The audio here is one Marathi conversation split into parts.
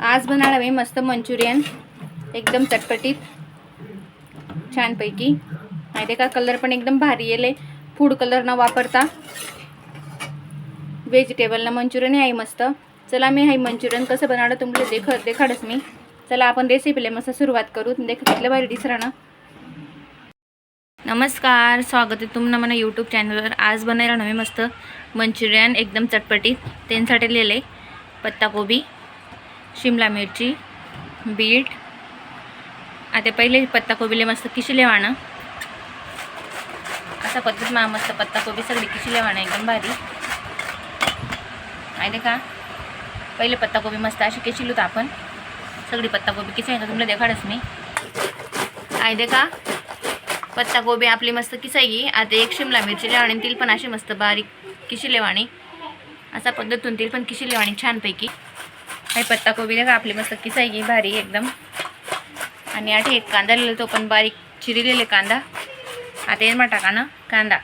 आज बनणार मी मस्त मंचुरियन एकदम चटपटीत छानपैकी. माहिती का कलर पण एकदम भारी येले फूड कलर न वापरता. व्हेजिटेबलनं मंचुरियन आहे मस्त. चला मी हे मंचुरियन कसं बनवलं तुम्हाला देख देखाडच मी. चला आपण रेसिपीला मस्त सुरुवात करू. देख तिथलं भारी दिसरानं नमस्कार स्वागत आहे तुम्हाला मला यूट्यूब चॅनलवर आज बनायला नवे मस्त मंचुरियन एकदम चटपटीत. त्यांसाठी लिहिले पत्ताकोबी. शिमला मिरची बीट. आता पहिले पत्ताकोबीले मस्त किशिले वाणं. असा पद्धत मा मस्त पत्ताकोबी सगळी किशिले वाणं एकदम भारी. माहिती का? पहिले पत्ताकोबी मस्त अशी किशिलूत आपण. सगळी पत्ताकोबी किसाय आहे का? तुम्हाला देखाडच मी. आहे का? पत्ताकोबी आपली मस्त किसायगी आता एक शिमला मिरची लेवाणी आणि पण अशी मस्त बारीक किशी लेवाणी असा पद्धतून तील पण किशी लेवाणी छानपैकी. हे पत्ताकोबी का? आपली मस्त किसाई भारी एकदम. आणि आठ एक कांदा लिहिला तो पण बारीक चिरिलेले कांदा. आता येणार टाका ना कांदा.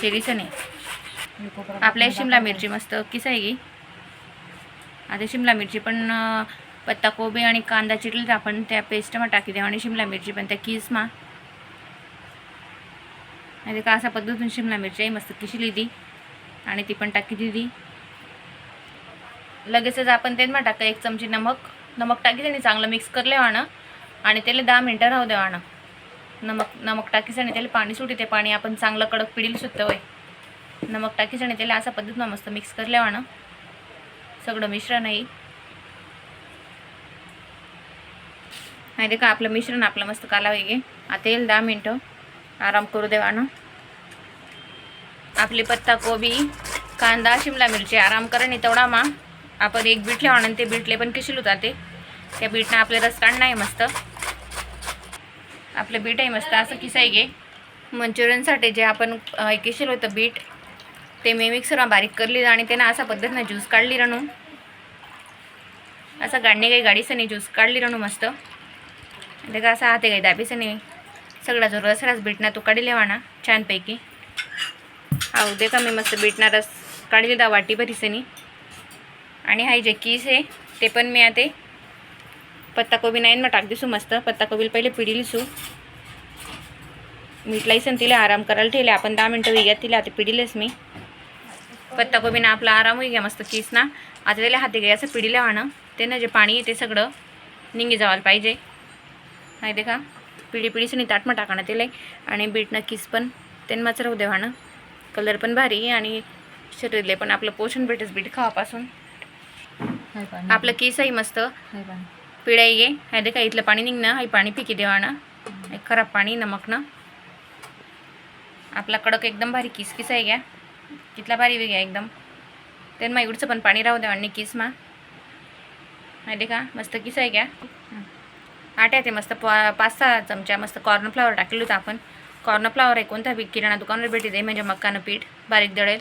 चिरीचं नाही. आपल्या शिमला मिरची मस्त किसाई आता शिमला मिरची पण पत्ताकोबी आणि कांदा चिरले तर आपण त्या पेस्टमा टाकी देऊ. आणि शिमला मिरची पण त्या किसमा आणि का असा पद्धतीने शिमला मिरची आहे मस्त किशिली ती. आणि ती पण टाकी दिली. लगेचच आपण तेच टाकतो एक चमची नमक नमक टाकी आणि चांगलं मिक्स करले वाणं आणि त्याला दहा मिनटं राहू देवाणं नमक नमक टाकीस आणि त्याला पाणी सुटी ते पाणी आपण चांगलं कडक पिढील सुद्धा होय. नमक टाकीस आणि त्याला असा पद्धतीनं मस्त मिक्स करले वाणं सगळं मिश्रण आहे. माहिती का आपलं मिश्रण आपलं मस्त काला वेगे आता येईल दहा मिनटं आराम करू देवा ना आपली पत्ता कोबी कांदा शिमला मिरची आराम करा आणि तेवढा मा आपण एक बीट लावणं आणि ते बीटले पण किशिलू जाते त्या बीटनं आपले रस काढणं आहे मस्त. आपलं बीट आहे मस्त असं किसाय गे मंचुरियनसाठी जे आपण अं, होतं बीट ते मी मिक्सर बारीक करली आणि त्यानं असा पद्धतीनं ज्यूस काढली रणू. असं गाडणे काही गाडीचं ज्यूस काढली रणू मस्त. ते का असा हाते काही दाबीचं नाही सगळा जो रस रस बीटना तो काढी लेवाना छानपैकी. हो दे का मी मस्त बीटना रस काढली दा वाटी भरीसनी आणि हाय जे कीस आहे ते पण मी आता पत्ताकोबी नाही मग टाक दिसू मस्त. पत्ताकोबीला पहिले पिढी लिसू. मीठ सण तिला आराम करायला ठेवले. आपण दहा मिनटं वेग्यात तिला आता पिढीलेच मी. पत्ताकोबीनं आपला आराम होई घ्या मस्त कीस ना. आता त्याला हाती घ्या असं पिढीला ते ना जे पाणी आहे ते सगळं निघी जावायला पाहिजे. माहिती का पिढी पिढीचं नाही ताटमा टाकणं तिला आणि बीटनं किस पण त्यांनाच राहू देवाणं कलर पण भारी आहे आणि शरीरले पण आपलं पोषण भेटच बीट खावापासून. आपलं केसही मस्त. पिढाई घे हाय का इथलं पाणी निघणं हाय पाणी पिकी एक खराब पाणी नमकनं आपला कडक एकदम भारी किस किस आहे घ्या. तिथला भारी घ्या एकदम. त्यानं मग इकडचं पण पाणी राहू द्या आणि किस मा. माहिती का मस्त किस आहे घ्या. आट्या ते मस्त पाच सहा चमचा मस्त कॉर्नफ्लावर टाकलेलं होतं आपण. कॉर्नफ्लावर आहे कोणता बी किराणा दुकानावर भेटी दे म्हणजे मक्कानं पीठ. बारीक दळेल.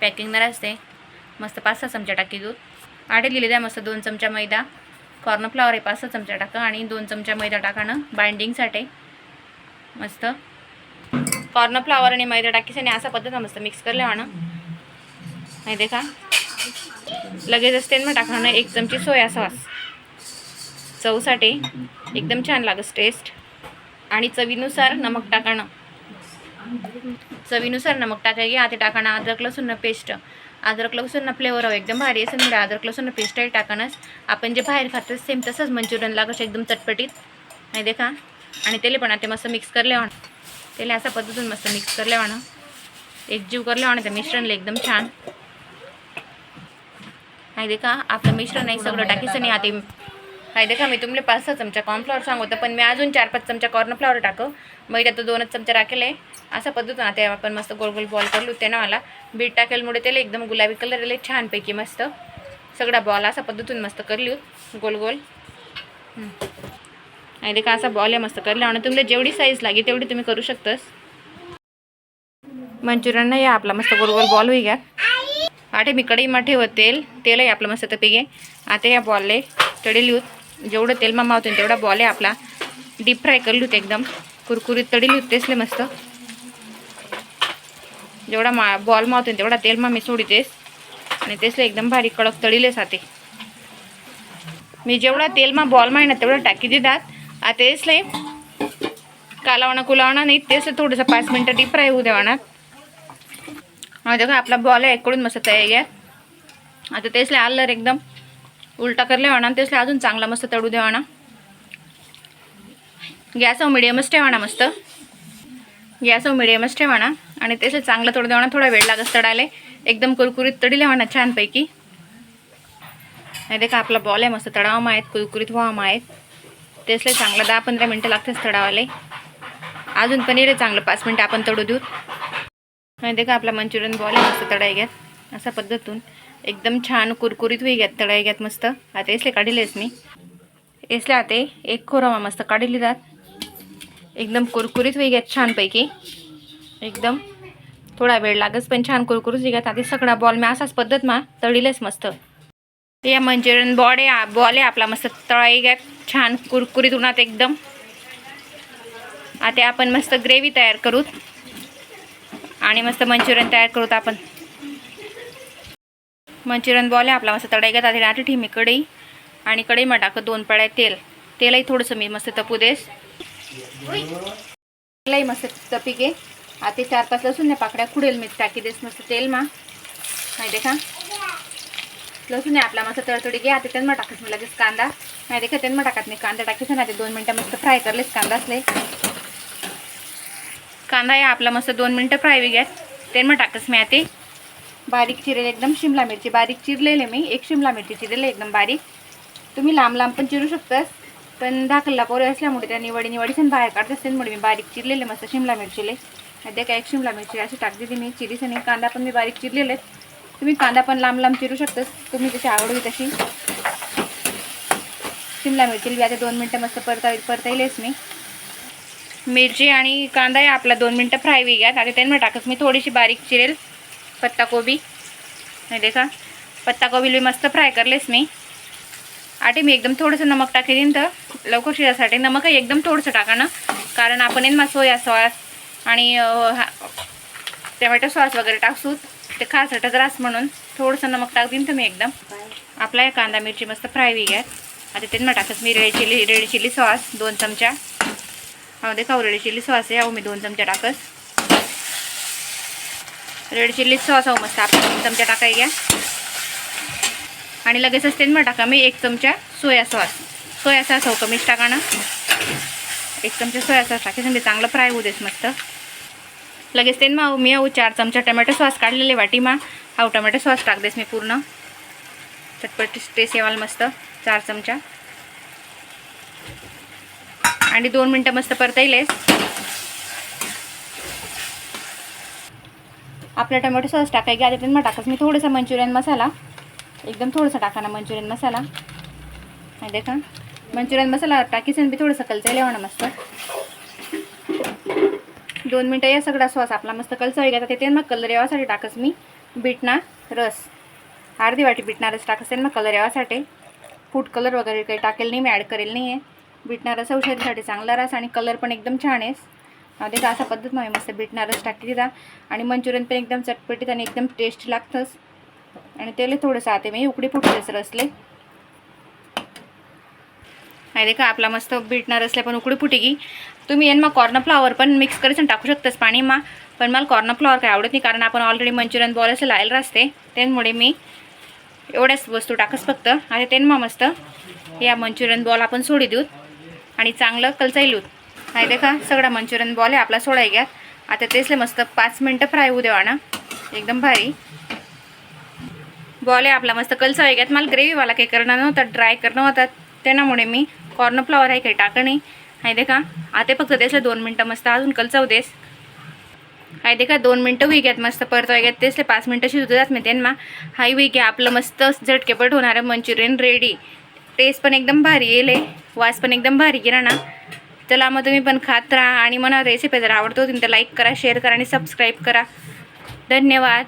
पॅकिंग असते. मस्त पाच सहा चमचा टाकी दूध. आटे लिहिले द्या मस्त दोन चमचा मैदा. कॉर्नफ्लावर आहे पाच सहा चमचा टाका आणि दोन चमचा मैदा टाकाणं बाइंडिंगसाठी मस्त. कॉर्नफ्लावर आणि मैदा टाकीस आणि असा पद्धत मस्त मिक्स करले आणं माहिती का लगेच असते मग टाकणं एक चमची सोया सॉस चवसाठी एकदम छान लागस टेस्ट आणि चवीनुसार नमक टाकणं चवीनुसार नमक टाकाय आता टाकणं अद्रक लसूण पेस्ट. अद्रक लसूण फ्लेवर हवं. एकदम भारी असेल म्हणजे अद्रक लसूण पेस्टही टाकणंच आपण जे बाहेर खातो सेम तसंच मंचुरियन लागस एकदम चटपटीत. नाही देखा? आणि त्याला पण आता मस्त मिक्स करले वाण त्याला असा पद्धतीने मस्त मिक्स करले वाणं एकजीव करले वाणं त्या मिश्रणला एकदम छान. नाही देखा? आपलं मिश्रण नाही सगळं टाकीचं नाही आता काय देखा मी तुम्हाला पाच सहा चमचा कॉर्नफ्लॉवर सांगतो पण मी अजून चार पाच चमचा कॉर्नफ्लॉवर टाकू. मग त्यात दोनच चमचा टाकेल आहे असा पद्धतीनं आता आपण मस्त गोल गोल बॉल करलो त्यानं मला बीट टाकेलमुळे त्याला एकदम गुलाबी कलर आले छानपैकी मस्त. सगळा बॉल असा पद्धतून मस्त करली गोल गोल आणि देखा असा बॉल आहे मस्त करला. आणि तुम्हाला जेवढी साईज लागेल तेवढी तुम्ही करू शकतास. मंचुरियन नाही आपला मस्त गोल गोल बॉल होई घ्या आठे मी कढईमा ठेवत तेल. तेलही आपलं मस्त तपेगे आता या बॉलले तडेल होत जेवढं तेल मा तेवढा बॉल आहे आपला. डीप फ्राय करली होते एकदम. कुरकुरीत तडील होत तेसले मस्त. जेवढा मा बॉल मावतो तेवढा तेल मा मी आणि तेसले एकदम भारी कडक तळीले साते. मी जेवढा तेलमा बॉल माय ना तेवढं टाकी देतात. आता तेच कालावणा कुलावणा नाही तेच थोडंसं पाच मिनटं डीप फ्राय होऊ देवाना. आता का आपला बॉल आहे इकडून मस्त तयार घ्या आता तेच आलं आल्लर एकदम. उलटा कर म्हणा तेच अजून चांगला मस्त तळू देवाना गॅस मिडियमच ठेवाना मस्त. गॅस मिडियमच ठेवाना आणि तेच चांगलं तोड देवाना थोडा वेळ लागत तडायला. एकदम कुरकुरीत तडीले म्हणा छानपैकी. नाही देखा आपला बॉल आहे मस्त तडावामा आहेत कुरकुरीत व्हामा आहेत तेच लय चांगलं दहा पंधरा मिनटं लागतेच तडावाले. अजून पनीर आहे चांगलं पाच मिनटं आपण तडू देऊ. नाही देखा आपला मंचुरियन बॉल आहे मस्त तडाई घ्यात अशा पद्धतून एकदम छान कुरकुरीत होई घ्यात तळाई घ्यात मस्त. आता इसले काढिलेच मी. इसले आता एक खोरामा मस्त काढिली जात. एकदम कुरकुरीत होई घ्यात छानपैकी. एकदम थोडा वेळ लागच पण छान कुरकुरीत होई घ्यात आता सगळा बॉल मी असाच पद्धत मा तळीलेच मस्त. या मंचुरियन बॉड आहे बॉल आहे आपला मस्त तळाई घ्यात छान कुरकुरीत उन्हात एकदम. आता आपण मस्त ग्रेव्ही तयार करूत. आणि मस्त मंचुरियन तयार करूत आपण. मंचुरियन बॉल आहे आपला मस्त तडाई घेत आधी आठी ठेमी कढई आणि कढईमा टाकत दोन पड्या तेल. तेलही थोडंसं मी मस्त तपू देस. तेलही मस्त तपी घे. आता चार पाच लसूण ने पाकड्या खुडेल मी टाकी देस मस्त तेल मा. माहिती का लसूण आहे आपला मस्त तडतडी घे. आता त्यांना टाकत मी लगेच कांदा. नाही देखा त्यांना टाकत मी कांदा टाकीचं ना ते दोन मिनटं मस्त फ्राय करलेच कांदा असले. कांदा आहे आपला मस्त दोन मिनटं फ्राय वेगळ्यात त्यांना टाकस मी आता. बारीक चिरेल एकदम शिमला मिरची. बारीक चिरलेले मी एक शिमला मिरची चिरेल एकदम बारीक. तुम्ही लांब लांब पण चिरू शकतास पण धाकलला पोरे असल्यामुळे त्या निवडी निवडीसन बाहेर काढत असते म्हणून मी बारीक चिरलेले मस्त शिमला मिरचीले. ते काय एक शिमला मिरची अशी टाकली ती मी चिरीस आणि कांदा पण मी बारीक चिरलेले तुम्ही कांदा पण लांब लांब चिरू शकतास तुम्ही जशी आवड होईल तशी. शिमला मिरची बी आता दोन मिनटं मस्त परता परता येईलच मी. मिरची आणि कांदा आहे आपला दोन मिनटं फ्राय बी घ्या आता त्यांना टाकत मी थोडीशी बारीक चिरेल. पत्ताकोबी. नाही देखा पत्ताकोबी मी मस्त फ्राय करलेस मी. आटे मी एकदम थोडंसं नमक टाकी देईन तर लवकर शिजासाठी. नमकही एकदम थोडंसं टाका ना. कारण आपण येईन मग सोया सॉस आणि हा- टमॅटो सॉस वगैरे टाकसूत ते खासटच रास म्हणून. थोडंसं नमक टाक देईन तर मी एकदम. आपला कांदा मिरची मस्त फ्राय बी घ्या आता त्यांना टाकत मी red chilli red chilli sauce दोन चमचा. हो देखा रेड चिली सॉस आहे. अहो मी दोन चमचा टाकस रेड चिल्ली सॉस अहो मस्त. आपण दोन चमचा टाकाय घ्या. आणि लगेचच मग टाका. मी एक चमचा सोया सॉस सोया सॉस हो कमीच टाका ना. एक चमचा सोया सॉस टाकायचं म्हणजे चांगलं फ्राय होऊ देस मस्त. लगेच त्यांना मी आहो चार चमचा टमॅटो सॉस काढलेले वाटीमा. हा टमॅटो सॉस टाक देस मी पूर्ण. चटपटी टेस्ट येवाल मस्त. चार चमचा. आणि दोन मिनटं मस्त परता येईल आपला टमॅटो सॉस टाकाय पण मग टाकस मी थोडासा मंचुरियन मसाला एकदम थोडासा टाका ना मंचुरियन मसाला. नाही का मंचुरियन मसाला टाकीसन बी थोडंसं कलचायला हवं ना मस्त. दोन मिनटं या सगळा सॉस आपला मस्त कलचळ घ्यायचा ते मग कलर यावासाठी टाकस मी. बीटना रस. अर्धी वाटी बीटना रस टाकस मग कलर यावासाठी. फूड कलर वगैरे काही टाकेल नाही मी ॲड करेल नाही आहे बीटना रस औषधीसाठी चांगला रस आणि कलर पण एकदम छान आहे ते का असा पद्धत मी मस्त बीटना रस टाकली दिला आणि मंचुरियन पण एकदम चटपटीत आणि एकदम टेस्ट लागतंच. आणि त्याला थोडंसं आते मी उकडी फुटलेच रसले. नाही का आपला मस्त बिटणार असल्या पण उकडी फुटी की तुम्ही येन मग कॉर्नफ्लॉवर पण मिक्स करीसन टाकू शकतास पाणी मा पण मला कॉर्नफ्लॉवर काय आवडत नाही कारण आपण ऑलरेडी मंचुरियन बॉल असं लायला असते त्यामुळे मी एवढ्याच वस्तू टाकस फक्त. आणि त्यांना मस्त या मंचुरियन बॉल आपण सोडी देऊत आणि चांगलं कलचाईलूत नाही देखा सगळा मंचुरियन बॉल आहे आपला सोडाय घ्या. आता तेचले मस्त पाच मिनटं फ्राय होऊ देवा ना. एकदम भारी. बॉल आहे आपला मस्त कलसा घ्यात मला ग्रेव्हीवाला काही करणार नव्हता ड्राय करणं होता. त्यामुळे मी कॉर्नफ्लॉवर आहे काही टाकणे आहे देखा आता फक्त त्यासले दोन मिनटं मस्त अजून कलचाव देस. हाय देखा दोन मिनटं होई घ्यात मस्त परत घ्यात तेसले पाच मिनटं शिजू जात मी त्यांना. हाय होई घ्या आपलं मस्त झटकेपट होणारं मंचुरियन रेडी टेस्ट पण एकदम भारी येईल वास पण एकदम भारी गिरा ना. चला मग तुम्ही पण खात राहा आणि मला रेसिपी जर आवडतो तुम्ही तर लाईक करा शेअर करा आणि सबस्क्राईब करा. धन्यवाद.